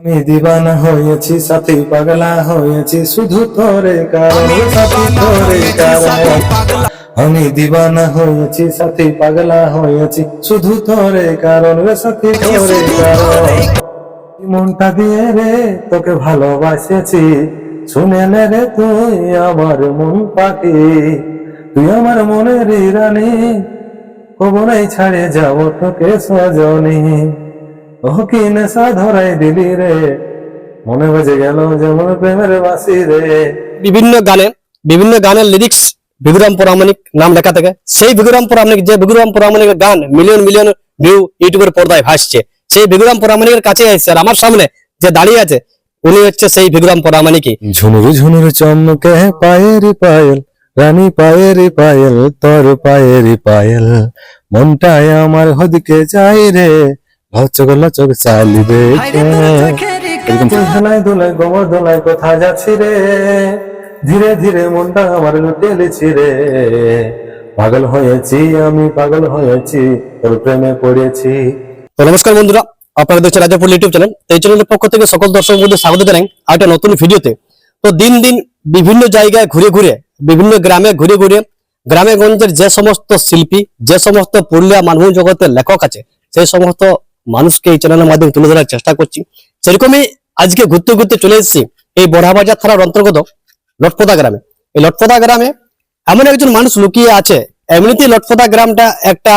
আমি দিবানা হয়েছি সাথী পাগলা হয়েছি শুধু তোরে কারণ। সাথী তোরে কারণ। আমি দিবানা হয়েছি সাথী পাগলা হয়েছি শুধু তোরে কারণ রে সাথী তোরে কারণ। মনটা দিয়ে রে তোকে ভালোবাসেছি। শুনে নে রে তুই আমার মন পাখি। তুই আমার মনের রানী কবরাই ছাড়ে যাব তোকে সজনী। ও কি নেশা ধরাই দিলি রে। মনে বাজে গেল যেমন প্রেমের বাসি রে। বিভিন্ন গানে বিভিন্ন গানের লিরিক্স ভিগুরাম পরামানিক নাম লেখা থাকে। সেই ভিগুরাম পরামানিক যে ভিগুরাম পরামানিকের গান মিলিয়ন মিলিয়ন ভিউ ইউটিউবের পর্দায় ভাসছে সেই ভিগুরাম পরামানিকের কাছে আসছে। আর আমার সামনে যে দাঁড়িয়ে আছে উনি হচ্ছে সেই ভিগুরাম পরামানিকই ঝুনুর ঝুনুর চমকে পায়েরি পায়েল রানী পায়েরি পায়েল তোর পায়ের পায়েল। মনটায় আমার হদিকে যাই রে। লচক লচক চালিবে দোলায় দোলায় গোবর দোলায় কোথা যাচ্ছি রে। ধীরে ধীরে মনটা আমার লুটেলেছি রে। পাগল হয়েছি আমি পাগল হয়েছি তোর প্রেমে পড়েছি। তো নমস্কার বন্ধুরা আপনারা দেখছেন রাজাপুর ইউটিউব চ্যানেল। এই চ্যানেলের পক্ষ থেকে সকল দর্শক বন্ধু স্বাগত জানাই আর একটা নতুন ভিডিওতে। তো দিন দিন বিভিন্ন জায়গায় ঘুরে ঘুরে বিভিন্ন গ্রামে ঘুরে ঘুরে গ্রামে গঞ্জের যে সমস্ত শিল্পী যে সমস্ত পুরুলিয়া মানব জগতের লেখক আছে সেই সমস্ত মানুষকে এই চ্যানেলের মাধ্যমে তুলে ধরার চেষ্টা করছি। সেরকমই আজকে ঘুরতে ঘুরতে চলে এসেছি এই বড়াবাজার থানার অন্তর্গত লটপদা গ্রামে। এই লটপদা গ্রামে এমন একজন মানুষ লুকিয়ে আছে, এমনিতেই লটপদা গ্রামটা একটা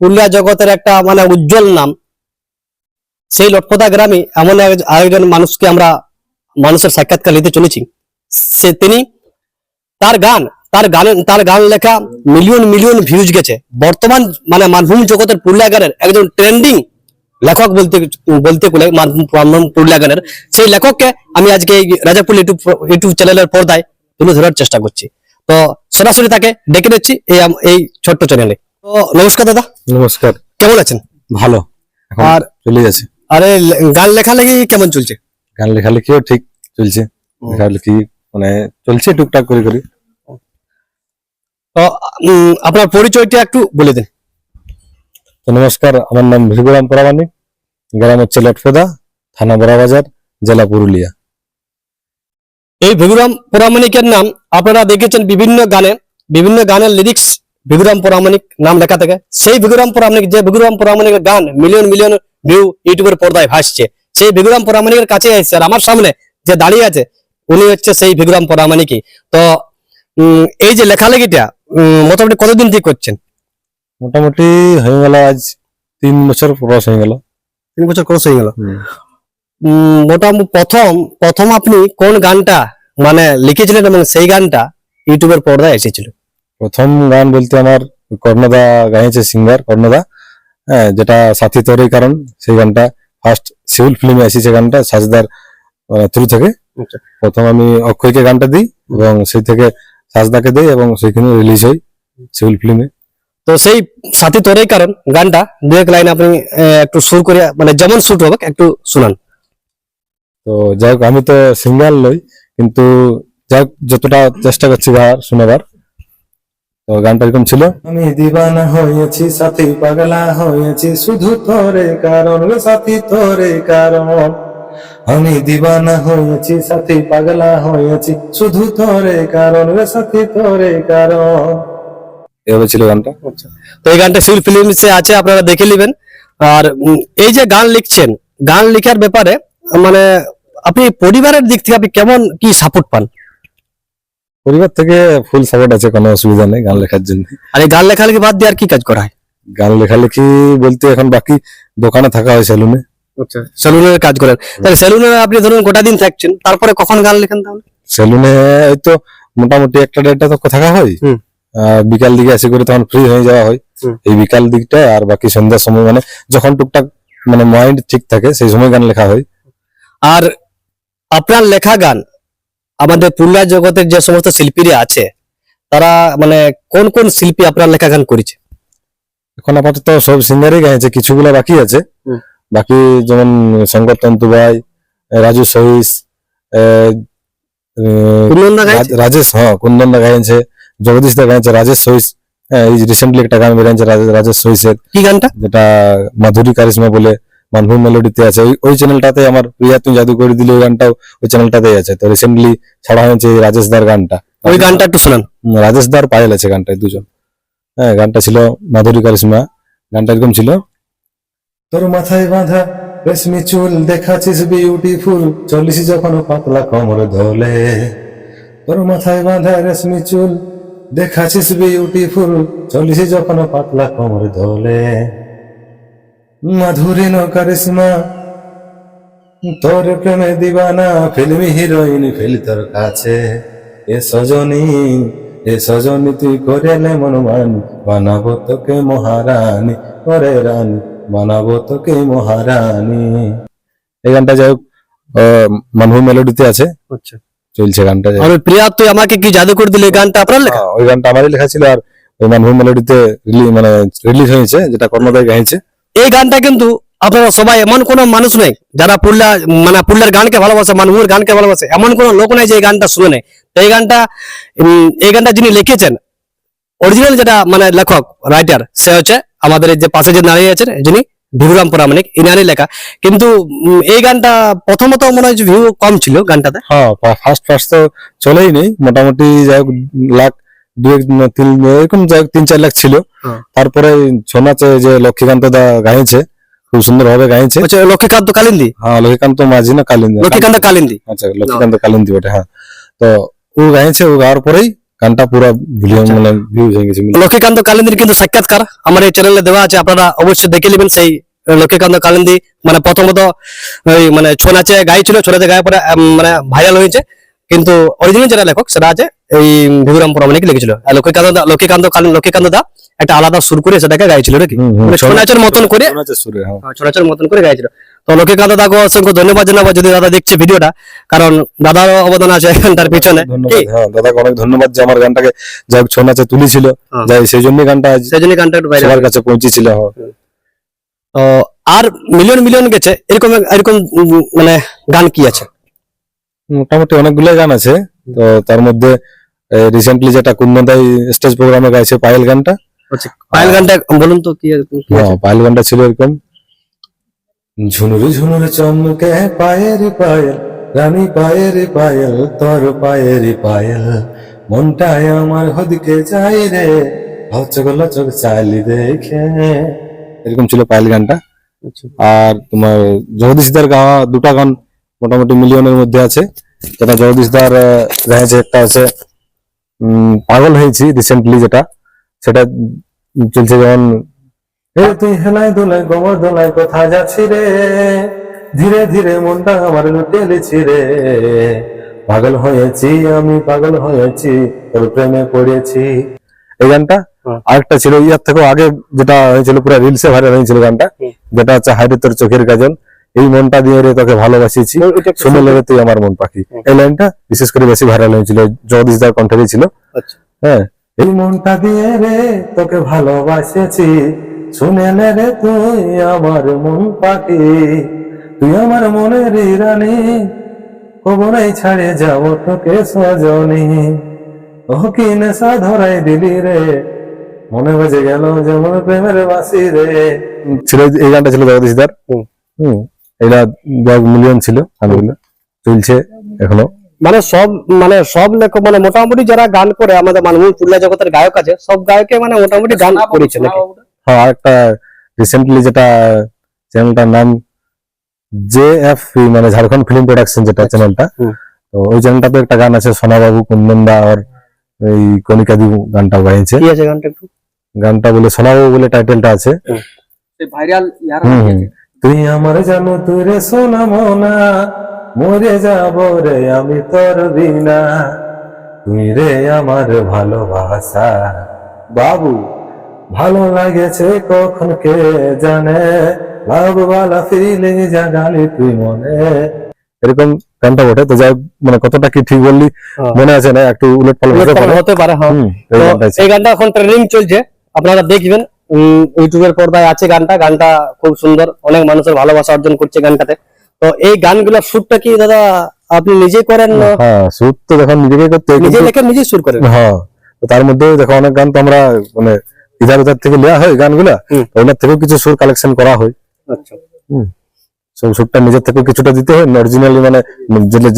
পুরুলিয়া জগতের একটা মানে উজ্জ্বল নাম। সেই লটপদা গ্রামে এমন আরেকজন মানুষকে আমরা মানুষের সাক্ষাৎকার নিতে চলেছি। সে তিনি তার গান তার গান তার গান লেখা মিলিয়ন মিলিয়ন ভিউজ গেছে। বর্তমান মানে মানভূম জগতের পুরুলিয়া গানের একজন ট্রেন্ডিং লেখক বলতে বলতে গেলে মানভূম মানভূম গানের সেই লেখককে আমি আজকে এই রাজাপুর ইউটিউব ইউটিউব চ্যানেলের পর্দায় তুলে ধরার চেষ্টা করছি। তো সরাসরি তাকে ডেকে নিচ্ছি এই এই ছোট্ট চ্যানেলে। তো নমস্কার দাদা। নমস্কার। কেমন আছেন? ভালো। আর চলে যাচ্ছে আরে গান লেখালেখি কেমন চলছে? গান লেখালেখিও ঠিক চলছে। লেখালেখি মানে চলছে টুকটাক করে করে। তো আপনার পরিচয়টা একটু বলে দিন। নমস্কার, আমার নাম ভিগুরাম পরামানিক গ্রাম হচ্ছে লটফোদা থানা বড়াবাজার, জেলা পুরুলিয়া। এই ভিগুরাম পরামানিকের নাম আপনারা দেখেছেন বিভিন্ন গানে, বিভিন্ন গানের লিরিক্স ভিগুরাম পরামানিক নাম লেখা থাকে। সেই ভিগুরাম পরামানিক যে ভিগুরাম পরামানিকের গান মিলিয়ন মিলিয়ন ভিউ ইউটিউবের পর্দায় ভাসছে, সেই ভিগুরাম পরামানিকের কাছে আসছে। আর আমার সামনে যে দাঁড়িয়ে আছে, উনি হচ্ছে সেই ভিগুরাম পরামানিকই তো এই যে লেখালেখিটা মোটামুটি কতদিন থেকে করছেন? মোটামুটি হয়ে গেল আজ তিন বছর ক্রস হয়ে গেল। তিন বছর ক্রস হয়ে গেল। মোটামুটি প্রথম প্রথম আপনি কোন গানটা মানে লিখেছিলেন এবং সেই গানটা ইউটিউবের পর্দায় এসেছিল? প্রথম গান বলতে আমার কর্ণদা গাইছে সিঙ্গার কর্ণদা। হ্যাঁ যেটা সাথী তোরই কারণ সেই গানটা ফার্স্ট সিউল ফিল্মে এসেছে গানটা সাজদার থ্রু থেকে। আচ্ছা। প্রথম আমি অক্ষয়কে গানটা দিই এবং সেই থেকে সাজদাকে দিই এবং সেইখানে রিলিজ হয় সিউল ফিল্মে তো সেই সাথী তোরই কারণ গানটা দু এক লাইন আপনি একটু সুর করে মানে যেমন শুট হবে একটু শুনান। তো যাই হোক আমি তো সিঙ্গার লই কিন্তু যাই হোক যতটা চেষ্টা করছি গাওয়ার শোনাবার তো গানটা এরকম ছিল। আমি দিবানা হয়েছি সাথী পাগলা হয়েছি শুধু তোরে কারণ সাথী তোরে কারণ। আমি দিবানা হয়েছি সাথী পাগলা হয়েছি শুধু তোরে কারণ রে সাথী তোরে কারণ। এভাবে ছিল গানটা। তো এই গানটা সিভিল ফিল্মসে আছে আপনারা দেখে নেবেন। আর এই যে গান লিখছেন গান লেখার ব্যাপারে মানে আপনি পরিবারের দিক থেকে আপনি কেমন কি সাপোর্ট পান? পরিবার থেকে ফুল সাপোর্ট আছে কোনো অসুবিধা নেই গান লেখার জন্য। আর এই গান লেখালেখি বাদ দিয়ে আর কি কাজ করা হয়? গান লেখালেখি বলতে এখন বাকি দোকানে থাকা হয় সেলুনে আচ্ছা সেলুনের কাজ করেন। তাহলে সেলুনে আপনি ধরুন গোটা দিন থাকছেন তারপরে কখন গান লেখেন তাহলে? সেলুনে হয়তো মোটামুটি একটা দেড়টা তো থাকা হয়। বিকাল দিকে এসে করে তখন ফ্রি হয়ে যাওয়া হয়। এই বিকাল দিকটা আর বাকি সন্ধ্যার সময় মানে যখন টুকটাক মানে মাইন্ড ঠিক থাকে সেই সময় গান লেখা হয়। আর আপনার লেখা গান আমাদের পুরুলিয়া জগতের যে সমস্ত শিল্পীরা আছে তারা মানে কোন কোন শিল্পী আপনার লেখা গান করেছে? এখন আপাতত সব সিঙ্গারই গাইছে কিছুগুলো বাকি আছে। বাকি যেমন শঙ্কর তন্তুবাই রাজু সহিস কুন্দনদা রাজেশ হ্যাঁ কুন্দন দা গাইছে। জগদীশ দা গাইছে রাজেশ সহিস হ্যাঁ এই রিসেন্টলি একটা গান বেরিয়েছে রাজেশ সহিসের কি গানটা? যেটা মাধুরী কারিশমা বলে মানভূম মেলোডিতে আছে। ওই ওই চ্যানেলটাতে আমার প্রিয়া তুমি জাদু করে দিলে ওই গানটাও ওই চ্যানেলটাতেই আছে। তো রিসেন্টলি ছাড়া হয়েছে এই রাজেশ দার গানটা। ওই গানটা একটু শোনান। রাজেশ দার পায়েল আছে গানটায় দুজন। হ্যাঁ গানটা ছিল মাধুরী কারিশমা। গানটা এরকম ছিল তোর মাথায় বাঁধা রেশমি চুল দেখাচ্ছিস বিউটিফুল চল্লিশ যখন পাতলা কোমর ধলে তোর মাথায় বাঁধা রেশমি চুল দেখাচ্ছিস বিউটিফুল চল্লিশ যখন পাতলা কোমর ধলে। মাধুরী নো কারিশমা, তোর প্রেমে দিবানা, ফিল্মি হিরোইন ফিল তোর কাছে। এ সজনী এ সজনী তুই করেলে মনমান বানাবো তোকে মহারানী করে রানী, বানাবো তোকে মহারানী। এই গানটা যাই হোক মেলোডিতে আছে। আচ্ছা। চলছে গানটা ওই প্রিয়া তুই আমাকে কি জাদু করে দিলে গানটা? আপনার লেখা? হ্যাঁ, ওই গানটা আমারই লেখা ছিল আর ওই মানভূম মেলোডিতে মানে রিলিজ হয়েছে যেটা কর্ণদায় গাইছে। এই গানটা কিন্তু আপনারা সবাই এমন কোনো মানুষ নেই যারা পুল্লা মানে পুল্লার গানকে ভালোবাসে মানুষের গানকে ভালোবাসে। এমন কোনো লোক নাই যে এই গানটা শুনে নেই তো এই গানটা এই গানটা যিনি লিখেছেন অরিজিনাল যেটা মানে লেখক রাইটার সে হচ্ছে আমাদের এই যে পাশে যে দাঁড়িয়ে আছেন যিনি ভিভুরাম প্রামাণিক ইনারই লেখা। কিন্তু এই গানটা প্রথমত মনে হয় ভিউ কম ছিল গানটাতে। হ্যাঁ ফার্স্ট ফার্স্ট তো চলেই নেই। মোটামুটি যাই হোক লাখ দুই তিন এরকম যাই তিন চার লাখ ছিল। হ্যাঁ। তারপরে ছৌ নাচে যে লক্ষ্মীকান্ত দা গাইছে খুব সুন্দর ভাবে গাইছে। হচ্ছে লক্ষ্মীকান্ত কালিন্দি? হ্যাঁ লক্ষ্মীকান্ত মাঝি না কালিন্দী। লক্ষ্মীকান্ত কালিন্দি। আচ্ছা লক্ষ্মীকান্ত কালিন্দী ওটা হ্যাঁ। তো ও গাইছে ও গাওয়ার পরেই গানটা পুরো ভিডিও মানে ভিউজ হয়ে গেছে। লক্ষ্মীকান্ত কালিন্দির কিন্তু সাক্ষাৎকার। আমার এই চ্যানেলে দেওয়া আছে আপনারা অবশ্যই দেখে নেবেন সেই আহ, লক্ষ্মীকান্ত কালিন্দি। মানে প্রথমত ওই মানে ছৌ নাচে গাইছিল ছৌ নাচে গায়ে পরে মানে ভাইরাল হয়েছে। কিন্তু অরিজিনাল যেটা লেখক সেটা আছে এই ভিগুরাম প্রামাণিক লিখেছিল। আর লক্ষ্মীকান্ত লক্ষ্মীকান্ত দা একটা আলাদা সুর করে সেটাকে গাইছিল নাকি? মানে ছৌ নাচের মতন করে ছৌ নাচের হ্যাঁ। ছৌ নাচের মতন করে গাইছিল। তো লক্ষ্মীকান্ত দাকে অসংখ্য ধন্যবাদ জানাব যদি দাদা দেখছে ভিডিওটা কারণ দাদার অবদান আছে তার পিছনে? হ্যাঁ দাদাকে অনেক ধন্যবাদ যে আমার গানটাকে যাই হোক ছৌ নাচে তুলেছিল। হ্যাঁ। যাই সেই জন্যই গানটা সেই জন্য গানটা সবার কাছে পৌঁছেছিল হ্যাঁ। তো আর মিলিয়ন মিলিয়ন গেছে এরকম এরকম মানে গান কি আছে? মোটামুটি অনেকগুলো গান আছে তো তার মধ্যে রিসেন্টলি যেটা কুন্দনদাই স্টেজ প্রোগ্রামে গাইছে পায়েল গানটা। পায়েল গানটা বলুন তো কি হ্যাঁ পায়েল গানটা ছিল এরকম। ঝুনুর ঝুনুর চমকে পায়ের পায়েল, রানী পায়ের পায়েল, তোর পায়ের পায়েল। মনটায় আমার হদিকে যাই রে হচক লচক চালি দেখে। এরকম ছিল পায়েল গানটা। আর তোমার জগদীশদার গাওয়া দুটা গান মোটামুটি মিলিয়নের মধ্যে আছে। যেটা জগদীশদার গাইছে একটা আছে পাগল হয়েছি রিসেন্টলি যেটা। সেটা চলছে যেমন এ তুই হেলাই দোলাই গোবর দোলাই কোথা যাচ্ছি রে। ধীরে ধীরে মনটা আমার লুটে লিছি রে। পাগল হয়েছি আমি পাগল হয়েছি তোর প্রেমে পড়েছি। এই গানটা আরেকটা ছিল ইয়ার থেকেও আগে যেটা হয়েছিল পুরো রিলসে ভাইরাল হয়েছিল গানটা। যেটা হচ্ছে হাইরে তোর চোখের কাজল এই মনটা দিয়ে রে তোকে ভালোবাসিছি শুনে লেগে তুই আমার মন পাখি। এই লাইনটা বিশেষ করে বেশি ভাইরাল হয়েছিল জগদীশ দার কণ্ঠে ছিল। আচ্ছা। হ্যাঁ এই মনটা দিয়ে রে তোকে ভালোবাসেছি। শুনে রে তুই আমার মন পাখি তুই আমার মনের রানী কবরাই ছাড়ে যাব তোকে সজনী। ও কি নেশা ধরাই দিলি রে মনে বাজে গেল যেমন প্রেমের বাসি রে। ছিল এই গানটা ছিল জগদীশ দার? হুম। এটা মিলিয়ন ছিল গানগুলো। চলছে এখনও। মানে সব মানে সব লেখক মানে মোটামুটি যারা গান করে আমাদের মানভূম পুরুলিয়া জগতের গায়ক আছে সব গায়কে মানে মোটামুটি গান করেছে নাকি? হ্যাঁ আরেকটা রিসেন্টলি যেটা চ্যানেলটার নাম জে এফ মানে ঝাড়খণ্ড ফিল্ম প্রোডাকশন যেটা চ্যানেলটা। তো ওই চ্যানেলটাতে একটা গান আছে সোনাবাবু কুন্দনদা আর এই কণিকা দি গানটা গাইছে। কি আছে গানটা একটু? গানটা বলে সোনাবাবু বলে টাইটেলটা আছে। ভাইরাল ইয়ার। তুই আমার জানো তুই রে সোনা মোনা মরে যাব রে আমি তোর বিনা। তুই রে আমার ভালোবাসা। বাবু ভালো লাগেছে কখন কে জানে? ফিলিং জাগালি তুই মনে। এরকম গানটা বটে। তো যাই মানে কতটা কি ঠিক বললি? হ্যাঁ। মনে আছে না? একটু উলট পালট হতে পারে? হ্যাঁ। এই গানটা এখন ট্রেনিং চলছে। আপনারা দেখবেন ইউটিউবের পর্দায় আছে গানটা। গানটা খুব সুন্দর। অনেক মানুষের ভালোবাসা অর্জন করছে গানটাতে। তো এই গানগুলোর সুরটা কি দাদা আপনি নিজে করেন না? হ্যাঁ সুর তো দেখো নিজেকে করতে নিজে লেখেন নিজে সুর করেন? হ্যাঁ। তার মধ্যে দেখো অনেক গান তো আমরা মানে ইধার উধার থেকে নেওয়া হয় গানগুলা ওনার থেকেও কিছু সুর কালেকশন করা হয়। আচ্ছা। হুম। সুটটা নিজের থেকে কিছুটা দিতে হয় অরিজিনালি মানে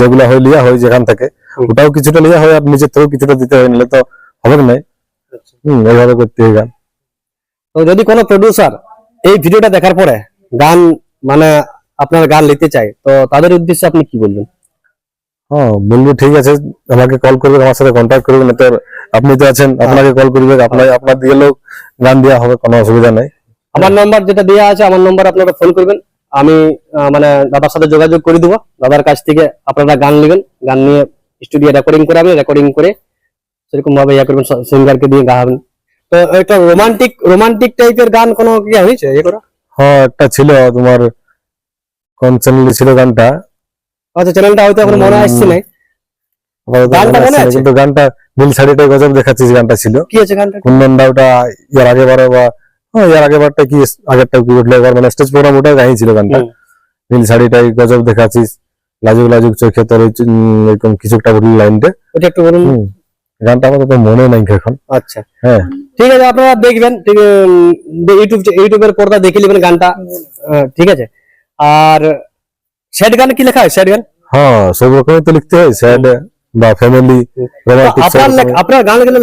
যেগুলা হয় লিয়া হয় যেখান থেকে। ওটাও কিছুটা লিয়া হয় আর নিজের থেকেও কিছুটা দিতে হয় নাহলে তো হবে না। হম এইভাবে করতে হয় গান। তো যদি কোনো প্রডিউসার এই ভিডিওটা দেখার পরে গান মানে আপনার গান নিতে চায় তো তাদের উদ্দেশ্যে আপনি কি বলবেন? হ্যাঁ বলব ঠিক আছে আমাকে কল করবে আমার সাথে কন্ট্যাক্ট করবে না তো আপনি তো আছেন আপনাকে কল করবে আপনার আপনার দিকে লোক গান দেওয়া হবে কোনো অসুবিধা নেই। আমার নাম্বার যেটা দেওয়া আছে আমার নাম্বার আপনারা ফোন করবেন। আমি মানে দাদার সাথে যোগাযোগ করে দেবো। দাদার কাছ থেকে আপনারা গান নেবেন। গান নিয়ে স্টুডিও রেকর্ডিং করে আমি রেকর্ডিং করে সেরকম ভাবে ইয়া করবেন সিঙ্গারকে দিয়ে গাবেন তো একটা রোমান্টিক রোমান্টিক টাইপের গান কোনো কি হয়েছে? এ করা? হ্যাঁ একটা ছিল তোমার কোন চ্যানেলে ছিল গানটা? আচ্ছা চ্যানেলটা হয়তো এখন মনে আসছে নাই। গানটা মনে না, আছে? কিন্তু গানটা নীল শাড়িটাই গজব দেখাচ্ছি গানটা ছিল। কি আছে গানটা কুন্দনটা ওটা ইয়ার আগে বারে বা হ্যাঁ আগে বারটা কি আগেরটা কি উঠল এবার মানে স্টেজ প্রোগ্রাম ওটা গাইছিল গানটা। নীল শাড়িটাই গজব দেখাচ্ছিস লাজুক লাজুক চোখে তোর এরকম কিছু একটা বললি লাইনটা। ওটা একটু বলুন। গানটা আমাদের তো মনে নাই এখন। আচ্ছা। হ্যাঁ। ঠিক আছে আপনারা দেখবেন ইউটিউব ইউটিউবের পর্দা দেখে নেবেন গানটা। ঠিক আছে। আর স্যাড গান কি লেখা হয়? স্যাড গান? হ্যাঁ সব রকমই তো লিখতে হয় স্যাড বা ফ্যামিলি আপনার আপনার গানগুলো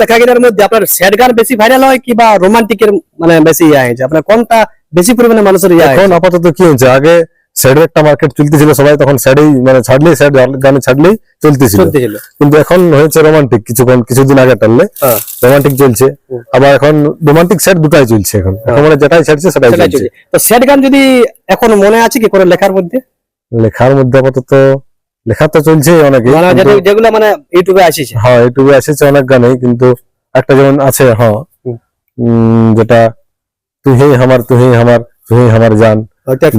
মধ্যে আপনার স্যাড গান বেশি ভাইরাল হয় কি বা রোমান্টিকের মানে বেশি ইয়া হয়েছে? আপনার কোনটা বেশি পরিমাণে মানুষের ইয়া এখন আপাতত কি হয়েছে? আগে স্যাডের একটা মার্কেট চলতেছিল সবাই তখন স্যাডেই মানে ছাড়লেই স্যাড গানে ছাড়লেই চলতেছিল। কিন্তু এখন হয়েছে রোমান্টিক কিছুদিন আগে টানলে হ্যাঁ। রোমান্টিক চলছে। আবার এখন রোমান্টিক সেট দুটাই চলছে এখন। এখন মানে যেটাই ছাড়ছে সেটাই চলছে। তো স্যাড গান যদি এখন মনে আছে কি করে লেখার মধ্যে? লেখার মধ্যে আপাতত লেখা তো চলছে অনেকে মানে যেগুলো মানে ইউটিউবে আসিছে। হ্যাঁ ইউটিউবে এসেছে অনেক গানেই কিন্তু একটা যেমন আছে হ্যাঁ যেটা তুই আমার তুই আমার তুই আমার জান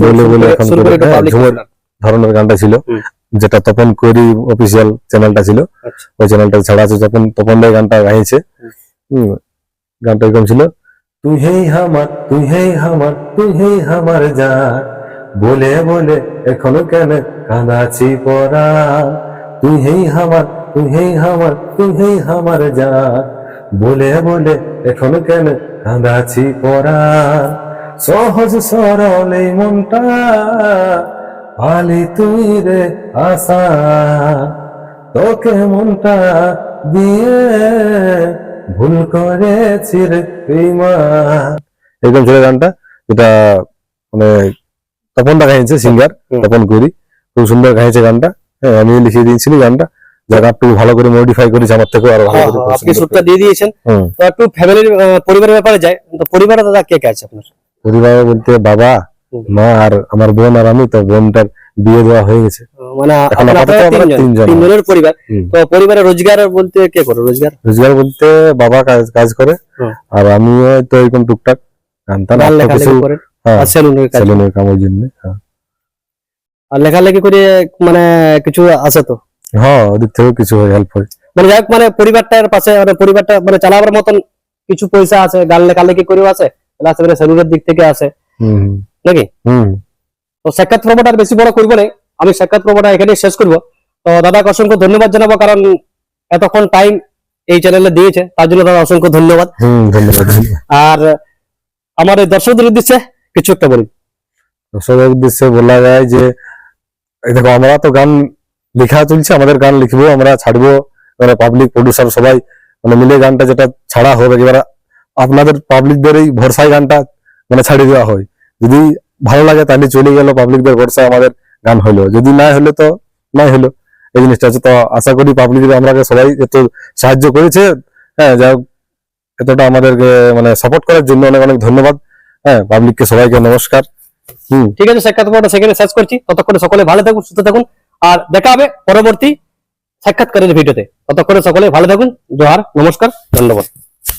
বলে বলে এখন হ্যাঁ, ঝুমুর- ধরনের গানটা ছিল যেটা তপন করি অফিসিয়াল চ্যানেলটা ছিল। আচ্ছা। ওই চ্যানেলটা ছাড়া আছে তখন তপন ভাই গানটা গাইছে। হুম। গানটা এরকম ছিল তুই হে আমার তুই হে আমার তুই হে আমার যা বলে বলে, এখনও কেন কাঁদাছি পরা তুই হে আমার তুই হে আমার তুই হে আমার যা। বলে বলে, এখনও কেন কাঁদাছি পরা সহজ সরল এই মনটা, পালি তুই রে আশা। তোকে মনটা দিয়ে ভুল করেছি রে প্রেমা। এরকম ছিল গানটা, এটা মানে তপন দা গাইছে সিঙ্গার। তপন করি খুব সুন্দর গাইছে গানটা। হ্যাঁ আমি লিখে দিয়েছিলি গানটা। জায়গাটা একটু ভালো করে মডিফাই করেছি আমার থেকে আরও ভালো হ্যাঁ, করে হ্যাঁ, আপনি দিয়ে দিয়েছেন। তো একটু ফ্যামিলির পরিবারের ব্যাপারে যায় তো পরিবারে দাদা কে কে আছে আপনার? পরিবার বলতে বাবা মা আর আমার বোন আর আমি তো বোনটার বিয়ে দেওয়া হয়ে গেছে। মানে। তিনজনের পরিবার। তো পরিবারের রোজগার বলতে কে করে? রোজগার? রোজগার বলতে বাবা কাজ কাজ করে। আর আমিও তো এরকম টুকটাক। গান টান গান আর তো লেখালেখি কিছু করেন হ্যাঁ আর সেলুনের কাজ সেলুনের কামের জন্য হ্যাঁ। আর লেখালেখি করে মানে কিছু আছে তো হ্যাঁ ওদিক থেকেও কিছু হেল্প হয় মানে যাই হোক মানে পরিবারটার পাশে মানে পরিবারটা মানে চালাবার মতন কিছু পয়সা আছে গান লেখালেখি করেও আছে প্লাস এবারে সেলুনের দিক থেকে আছে হুম নাকি হুম তো সাক্ষাৎ পর্বটা আর বেশি বড় করব না আমি সাক্ষাৎ পর্বটা এখানে শেষ করব তো দাদাকে অসংখ্য ধন্যবাদ জানাব কারণ এতক্ষণ টাইম এই চ্যানেলে দিয়েছে তার জন্য দাদা অসংখ্য ধন্যবাদ হুম ধন্যবাদ আর আমার এই দর্শকদের উদ্দেশ্যে কিছু একটা বলুন দর্শকের উদ্দেশ্যে বলা যায় যে দেখো, আমরা তো গান লেখা চলছে, আমাদের গান লিখব, আমরা ছাড়বো মানে পাবলিক প্রডিউসার সবাই মানে মিলে গানটা যেটা ছাড়া হবে, এবার আপনাদের পাবলিকদের এই ভরসায় গানটা মানে ছাড়িয়ে দেওয়া হয়। যদি ভালো লাগে, তাহলে চলে গেল পাবলিকদের ভরসায় আমাদের গান হলো। যদি না হলে তো নাই হলো, এই জিনিসটা আছে তো আশা করি পাবলিক আমাকে সবাই এত সাহায্য করেছে। হ্যাঁ যাই এতটা আমাদেরকে মানে সাপোর্ট করার জন্য অনেক অনেক ধন্যবাদ। হ্যাঁ পাবলিককে সবাইকে নমস্কার। হুম। ঠিক আছে সাক্ষাৎকারটা সেখানে শেষ করছি। ততক্ষণে সকলে ভালো থাকুন, সুস্থ থাকুন। আর দেখা হবে পরবর্তী সাক্ষাৎকারের ভিডিওতে। ততক্ষণে সকলে ভালো থাকুন। জোহার, নমস্কার, ধন্যবাদ।